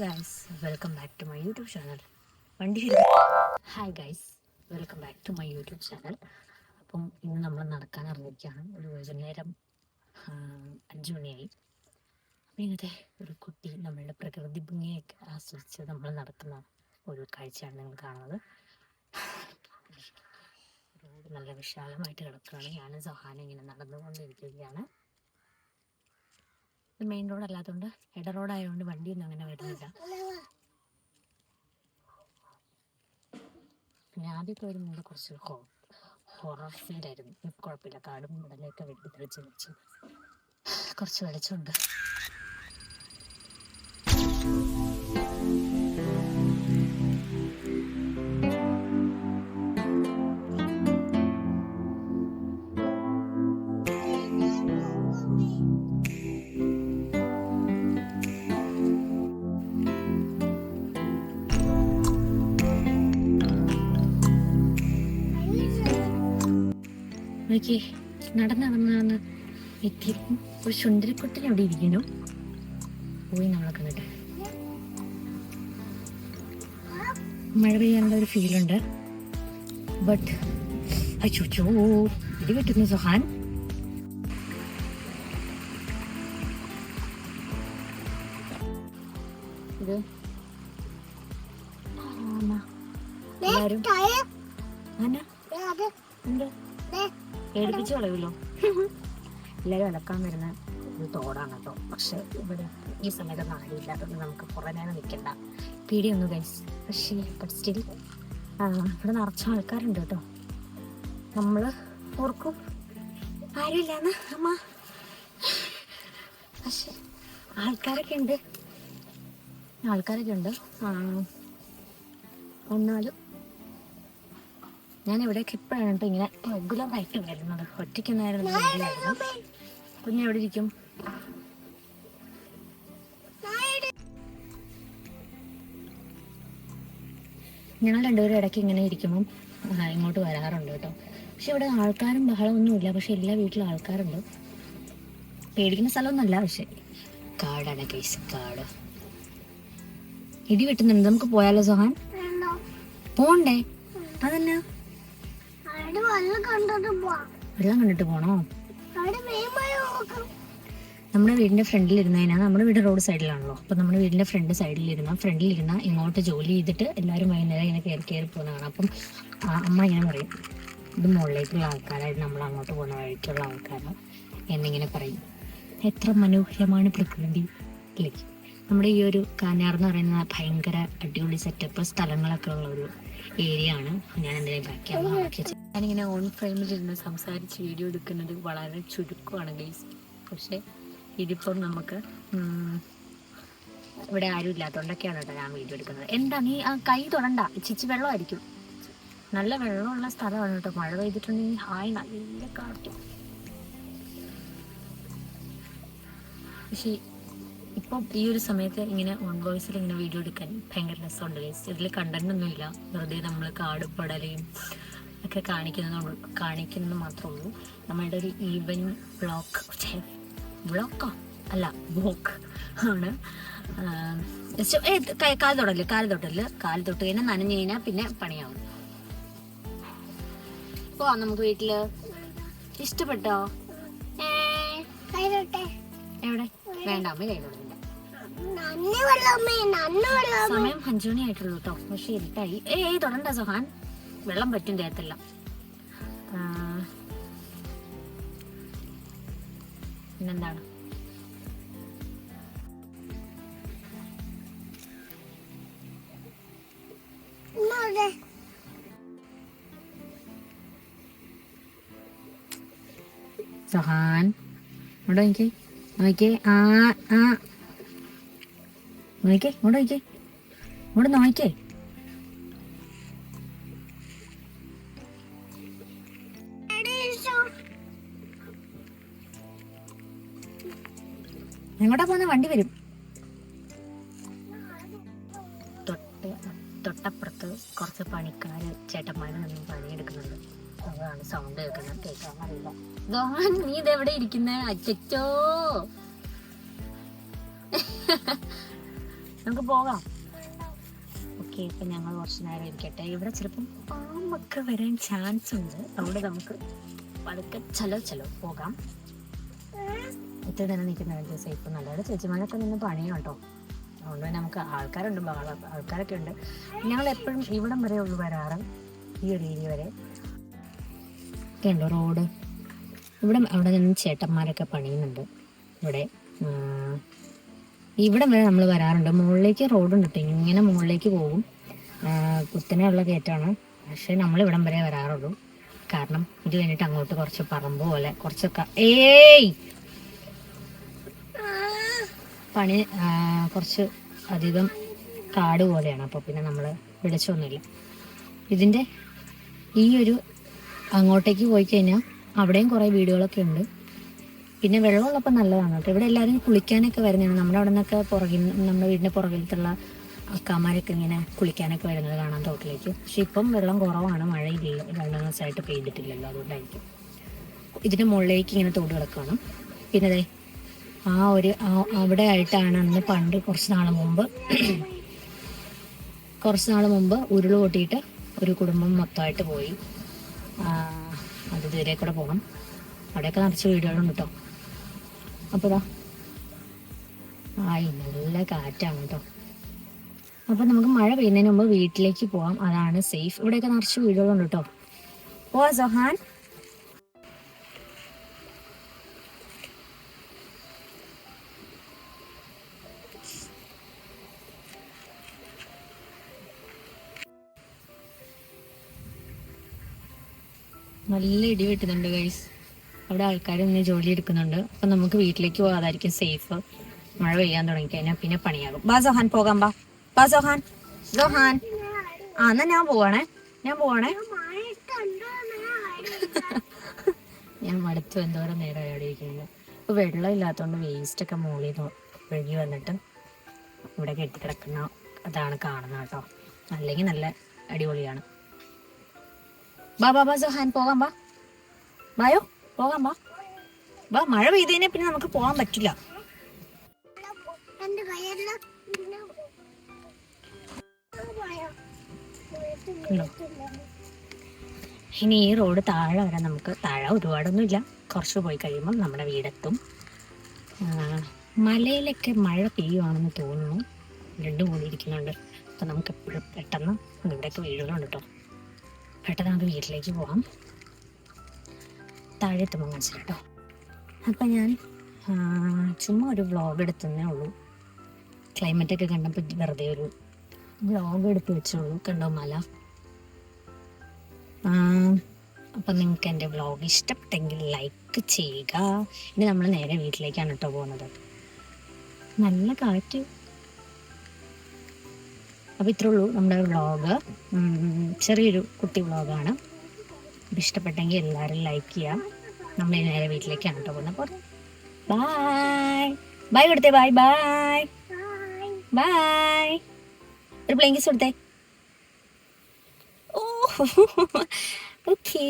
Guys welcome back to my YouTube channel വണ്ടി hi guys welcome back to my YouTube channel അപ്പം ഇന്ന് നമ്മൾ നടക്കാൻ ഇറങ്ങിയിരിക്കുകയാണ്. ഒരു വൈകുന്നേരം അഞ്ചു മണിയായി. അപ്പം ഇങ്ങനത്തെ ഒരു കുട്ടി നമ്മളുടെ പ്രകൃതി ഭംഗിയൊക്കെ ആസ്വദിച്ച് നമ്മൾ നടക്കുന്ന ഒരു കാഴ്ചയാണ് നിങ്ങൾ കാണുന്നത്. റോഡ് നല്ല വിശാലമായിട്ട് കിടക്കുകയാണ്. ഞാനും സഹാനം ഇങ്ങനെ നടന്നുകൊണ്ടിരിക്കുകയാണ്. മെയിൻ റോഡ് അല്ലാത്തതുകൊണ്ട് ഇട റോഡായതുകൊണ്ട് വണ്ടിയൊന്നും അങ്ങനെ വരുന്നില്ല. പിന്നെ ആദ്യമൊക്കെ വരുമ്പോൾ കുറച്ച് ഹോ ഹൊറർ ഫീലായിരുന്നു കുഴപ്പമില്ല. കാടും മുടലൊക്കെ വെട്ടി തെളിച്ച് വെച്ച് കുറച്ച് വെളിച്ചമുണ്ട്. നോക്കി. നടന്ന് നടന്ന് നടന്ന് എത്തിയപ്പം ഒരു ചുണ്ടരിക്കുട്ടൻ അവിടെ ഇരിക്കുന്നു. പോയി നമ്മളെ കണ്ടിട്ട്. മഴ പെയ്യാനുള്ള ഒരു ഫീലുണ്ട് ബട്ട് അച്ചോ ഇത് കിട്ടുന്നു സുഹാൻ. ഇത്. എല്ലാരും? ആന? എന്ത്? പേടിപ്പിച്ച് കളയുമല്ലോ എല്ലാവരും അലക്കാൻ വരുന്ന ഒരു തോടാണ് കേട്ടോ. പക്ഷെ ഇവിടെ ഈ സമയത്ത് ആരുമില്ല അതുകൊണ്ട് നമുക്ക് കുറേ നേരം നിൽക്കണ്ട പേടിയൊന്നും ഗൈസ് പക്ഷേ ബട്ട് സ്റ്റിൽ ഇവിടെ നിറച്ച ആൾക്കാരുണ്ട് കേട്ടോ. നമ്മൾ ഓർക്കും ആരുമില്ലാന്ന് അമ്മ. പക്ഷെ ആൾക്കാരൊക്കെ ഉണ്ട്. ആൾക്കാരൊക്കെ ഉണ്ട്. എന്നാലും ഞാൻ ഇവിടേക്ക് ഇപ്പോഴാണ് കേട്ടോ ഇങ്ങനെ റെഗുലറായിട്ട് വരുന്നത്. ഒറ്റയ്ക്ക് നേരം കുഞ്ഞ് എവിടെ ഇരിക്കും? ഞങ്ങൾ രണ്ടുപേരും ഇടയ്ക്ക് ഇങ്ങനെ ഇരിക്കുമ്പം ഇങ്ങോട്ട് വരാറുണ്ട് കേട്ടോ. പക്ഷെ ഇവിടെ ആൾക്കാരും ബഹളമൊന്നുമില്ല പക്ഷെ എല്ലാ വീട്ടിലും ആൾക്കാരുണ്ട്. പേടിക്കുന്ന സ്ഥലമൊന്നുമല്ല പക്ഷെ കാടാണ് കേസ് കാട്. ഇടി വെട്ടുന്നുണ്ട്. നമുക്ക് പോയാലോ സുഹാൻ? പോണ്ടേ? അതന്നെ അവിടെ വെള്ളം കണ്ടിട്ട് പോണോ? നമ്മുടെ വീടിന്റെ ഫ്രണ്ടിൽ ഇരുന്നതിനാ നമ്മുടെ വീട് റോഡ് സൈഡിലാണല്ലോ. അപ്പൊ നമ്മുടെ വീടിന്റെ ഫ്രണ്ട് സൈഡിൽ ഇരുന്ന ഫ്രണ്ടിൽ ഇരുന്ന ഇങ്ങോട്ട് ജോലി ചെയ്തിട്ട് എല്ലാവരും വൈകുന്നേരം ഇങ്ങനെ കയറി കയറി പോകുന്നതാണ്. അപ്പം അമ്മ ഇങ്ങനെ പറയും ഇത് മുകളിലേക്കുള്ള ആൾക്കാരായിട്ട് നമ്മൾ അങ്ങോട്ട് പോകുന്ന വഴിക്കുള്ള ആൾക്കാരാണ് എന്നിങ്ങനെ പറയും. എത്ര മനോഹരമാണ് പ്രകൃതി. അല്ലേ നമ്മുടെ ഈ ഒരു കാനാർ എന്ന് പറയുന്ന ഭയങ്കര അടിപൊളി സെറ്റപ്പ് സ്ഥലങ്ങളൊക്കെ ഉള്ള ഒരു ഏരിയ ആണ്. ഞാൻ എന്തെങ്കിലും ബാക്കി ഞാനിങ്ങനെ ഓൺ ഫ്രെയിമിലിരുന്ന് സംസാരിച്ച് വീഡിയോ എടുക്കുന്നത് വളരെ ചുരുക്കമാണ് ഗൈസ് പക്ഷേ ഇതിപ്പം നമുക്ക് ഇവിടെ ആരും ഇല്ലാത്തതുകൊണ്ടൊക്കെയാണ് കേട്ടോ ഞാൻ വീഡിയോ എടുക്കുന്നത്. എന്താ നീ ആ കൈ തൊടണ്ട. ചിച്ചി വെള്ളമായിരിക്കും. നല്ല വെള്ളമുള്ള സ്ഥലമാണ് കേട്ടോ. മഴ പെയ്തിട്ടുണ്ടെങ്കിൽ ഹായ് നല്ല കാട്ടും പക്ഷേ ഇപ്പം ഈ ഒരു സമയത്ത് ഇങ്ങനെ ഓൺ വോയിസിൽ ഇങ്ങനെ വീഡിയോ എടുക്കാൻ ഭയങ്കര രസമുണ്ട് ഗൈസ് ഇതിൽ കണ്ടന്റ് ഒന്നുമില്ല. വെറുതെ നമ്മൾ കാട് പടലയും ഒക്കെ കാണിക്കുന്നു കാണിക്കുന്നത് മാത്രമേ ഉള്ളൂ. നമ്മളുടെ ഒരു ഈവൻ ബ്ലോക്ക് ബ്ലോക്കോ അല്ല ബ്ലോക്ക് ആണ്. കാൽ തൊടൽ കാൽ തൊട്ടൽ കാൽ തൊട്ട് കഴിഞ്ഞാൽ നനഞ്ഞു കഴിഞ്ഞാൽ പിന്നെ പണിയാവും. ഇപ്പോ നമുക്ക് വീട്ടിൽ. ഇഷ്ടപ്പെട്ടോ? എവിടെ? വേണ്ട അമ്മ കൈ വെള്ളം സമയം അഞ്ചു മണി ആയിട്ടുള്ളൂ കേട്ടോ പക്ഷെ ഇരുട്ടായി. ഏയ് തൊടണ്ട സുഹാൻ. വെള്ളം പറ്റും ദേഹത്തെല്ലാം. ആ, പിന്നെന്താണ്? സഹാൻ. ഇവിടെ നോക്കി നോക്കിയേ ആ ആ. നോക്കിയേ ഇവിടെ നോക്കിയേ ഇവിടെ നോക്കിയേ എങ്ങോട്ടാ പോകുന്ന വണ്ടി വരും. തൊട്ട് തൊട്ടപ്പുറത്ത് കുറച്ച് പണിക്കാര് ചേട്ടന്മാര് നിന്നും പണിയെടുക്കുന്നുണ്ട്. അതാണ് സൗണ്ട് കേൾക്കുന്നത് കേൾക്കാൻ അറിയില്ല ദോഹൻ നീ ഇതെവിടെ ഇരിക്കുന്ന? അച്ചോ നമുക്ക് പോകാം. ഓക്കെ ഇപ്പൊ ഞങ്ങൾ കുറച്ച് നേരം ഇരിക്കട്ടെ. ഇവിടെ ചിലപ്പം പാമ്പൊക്കെ വരാൻ ചാൻസ് ഉണ്ട്. അവിടെ നമുക്ക് പതുക്കെ ചലോ ചലോ പോകാം. ഒത്തിരി തന്നെ നിൽക്കുന്നവർക്ക് സേഫ് നല്ലത് ചേച്ചിമാരൊക്കെ നിന്ന് പണിയും കേട്ടോ. അതുകൊണ്ട് തന്നെ നമുക്ക് ആൾക്കാരുണ്ട് ആൾക്കാരൊക്കെ ഉണ്ട്. ഞങ്ങൾ എപ്പോഴും ഇവിടം വരെ ഉള്ളു വരാറ് ഈ ഒരു ഏരിയ വരെ. ഉണ്ടോ റോഡ്. ഇവിടെ അവിടെ നിന്ന് ചേട്ടന്മാരൊക്കെ പണിയുന്നുണ്ട് ഇവിടെ. ഇവിടം വരെ നമ്മൾ വരാറുണ്ട്. മുകളിലേക്ക് റോഡുണ്ട് കേട്ടോ. ഇങ്ങനെ മുകളിലേക്ക് പോകും. കുത്തനെയുള്ള കയറ്റാണ് പക്ഷെ നമ്മൾ ഇവിടം വരെ വരാറുള്ളൂ. കാരണം ഇത് കഴിഞ്ഞിട്ട് അങ്ങോട്ട് കുറച്ച് പറമ്പ് പോലെ കുറച്ചൊക്കെ ഏയ്! പണി കുറച്ച് അധികം കാട് പോലെയാണ്. അപ്പോൾ പിന്നെ നമ്മൾ വിളിച്ചൊന്നുമില്ല. ഇതിന്റെ ഈ ഒരു അങ്ങോട്ടേക്ക് പോയി കഴിഞ്ഞാൽ അവിടെയും കുറേ വീടുകളൊക്കെ ഉണ്ട്. പിന്നെ വെള്ളമുള്ളപ്പോൾ നല്ലതാണ് കേട്ടോ. ഇവിടെ എല്ലാവരും കുളിക്കാനൊക്കെ വരുന്നതാണ്. നമ്മുടെ അവിടെ നിന്നൊക്കെ പുറകിൽ നമ്മുടെ വീടിന്റെ പുറകിലത്തുള്ള അക്കാമാരൊക്കെ ഇങ്ങനെ കുളിക്കാനൊക്കെ വരുന്നത് കാണാൻ തോട്ടിലേക്ക്. പക്ഷെ ഇപ്പം വെള്ളം കുറവാണ്. മഴയില്ല വെള്ളം ദിവസമായിട്ട് പെയ്തിട്ടില്ലല്ലോ. അതുകൊണ്ടായിരിക്കും. ഇതിന്റെ മുകളിലേക്ക് ഇങ്ങനെ തോട് കിടക്കുകയാണ് പിന്നെ ആ ഒരു അവിടെ ആയിട്ടാണ് അന്ന് പണ്ട് കുറച്ച് നാൾ മുമ്പ് കുറച്ച് നാൾ മുമ്പ് ഉരുൾ പൊട്ടിയിട്ട് ഒരു കുടുംബം മൊത്തമായിട്ട് പോയി. അത് ദൂരെ കൂടെ പോകണം അവിടെയൊക്കെ നിറച്ച് വീടുകളുണ്ട് കേട്ടോ അപ്പോൾ ആയി നല്ല കാറ്റാണ് കേട്ടോ അപ്പോൾ നമുക്ക് മഴ പെയ്യുന്നതിന് മുമ്പ് വീട്ടിലേക്ക് പോവാം. അതാണ് സേഫ്. ഇവിടെയൊക്കെ നിറച്ച് വീടുകളുണ്ട് കേട്ടോ ഓ സൊഹാൻ. നല്ല ഇടി വെട്ടുന്നുണ്ട് ഗൈസ് അവിടെ ആൾക്കാർ ഇന്ന് ജോലി എടുക്കുന്നുണ്ട്. അപ്പൊ നമുക്ക് വീട്ടിലേക്ക് പോകാതായിരിക്കും സേഫ് മഴ പെയ്യാൻ തുടങ്ങി കഴിഞ്ഞാൽ പിന്നെ പണിയാകും. ബാ സോഹാൻ പോകാം ബാ. ബാ സോഹാൻ. സോഹാൻ. ആ എന്നാ ഞാൻ പോവാണേ. ഞാൻ പോവാണേ. ഞാൻ മടുത്തു. എന്തോരം നേരം അവിടെ ഇരിക്കുന്നത് ഇപ്പൊ വെള്ളം ഇല്ലാത്തതുകൊണ്ട് വേസ്റ്റ് ഒക്കെ നിന്ന് ഒഴുകി വന്നിട്ട് ഇവിടെ കെട്ടി കിടക്കുന്ന അതാണ് കാണുന്നത് കേട്ടോ. അല്ലെങ്കിൽ നല്ല അടിപൊളിയാണ്. ബാ ബാ ബാ സഹാൻ പോകാം ബാ ബായോ പോകാം ബാ ബാ മഴ പെയ്തതിനെ പിന്നെ നമുക്ക് പോകാൻ പറ്റില്ല? ഇനി ഈ റോഡ് താഴെ വരാൻ നമുക്ക് താഴെ ഒരുപാടൊന്നും ഇല്ല കുറച്ച് പോയി കഴിയുമ്പം നമ്മുടെ വീടെത്തും. മലയിലൊക്കെ മഴ പെയ്യുവാണെന്ന് തോന്നുന്നു. രണ്ട് കൂടി ഇരിക്കുന്നുണ്ട്. അപ്പം നമുക്ക് എപ്പോഴും പെട്ടെന്ന് ഇവിടെയൊക്കെ വീടുകളുണ്ട് കേട്ടോ. പെട്ടെന്ന് നമുക്ക് വീട്ടിലേക്ക് പോകാം താഴെ എത്തുമ്പോൾ മനസ്സിലാട്ടോ. അപ്പം ഞാൻ ചുമ്മാ ഒരു വ്ളോഗ് എടുത്തതേ ഉള്ളൂ. ക്ലൈമറ്റൊക്കെ കണ്ടപ്പോൾ വെറുതെ ഒരു വ്ളോഗ് എടുത്ത് വെച്ചോളൂ കണ്ടോ മല? അപ്പം നിങ്ങൾക്ക് എന്റെ വ്ളോഗ് ഇഷ്ടപ്പെട്ടെങ്കിൽ ലൈക്ക് ചെയ്യുക. ഇനി നമ്മൾ നേരെ വീട്ടിലേക്കാണ് കേട്ടോ പോകുന്നത്. നല്ല കാറ്റ്. അപ്പോൾ ഇത്രേ ഉള്ളൂ നമ്മുടെ വ്ളോഗ്. ചെറിയൊരു കുട്ടി വ്ളോഗാണ്. ഇഷ്ടപ്പെട്ടെങ്കിൽ എല്ലാവരും ലൈക്ക് ചെയ്യാം. നമ്മൾ നേരെ വീട്ടിലേക്കാണ് കേട്ടോ പോകുന്നത്. അപ്പോൾ ബായ് ബൈ കൊടുത്തേ ബായ് ബായ് ബായ് ഒരു പ്ലെയിൻ കൊടുത്തേ ഓ ഓക്കേ